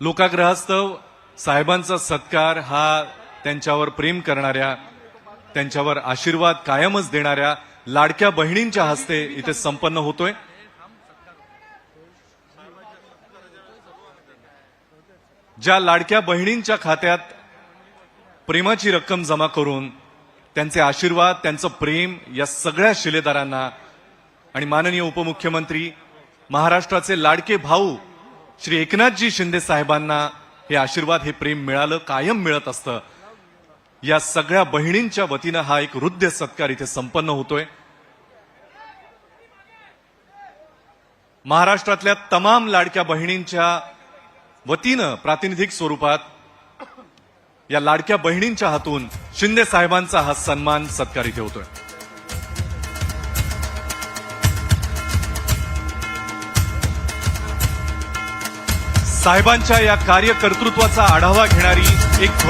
लोकाग्रहास्तव साहेबांचा सत्कार हा त्यांच्यावर प्रेम करणाऱ्या त्यांच्यावर आशीर्वाद कायमच देणाऱ्या लाडक्या बहिणींच्या हस्ते इथे संपन्न होतोय. ज्या लाडक्या बहिणींच्या खात्यात प्रेमाची रक्कम जमा करून त्यांचे आशीर्वाद त्यांचं प्रेम या सगळ्या शिलेदारांना आणि माननीय उपमुख्यमंत्री महाराष्ट्राचे लाडके भाऊ श्री एकनाथजी शिंदे साहेबांना हे आशीर्वाद हे प्रेम मिळालं कायम मिळत असतं. या सगळ्या बहिणींच्या वतीनं हा एक हृदय सत्कार इथे संपन्न होतोय. महाराष्ट्रातल्या तमाम लाडक्या बहिणींच्या वतीनं प्रातिनिधिक स्वरूपात या लाडक्या बहिणींच्या हातून शिंदे साहेबांचा हा सन्मान सत्कार इथे होतोय. साहेबांच्या या कार्यकर्तृत्वाचा आढावा घेणारी एक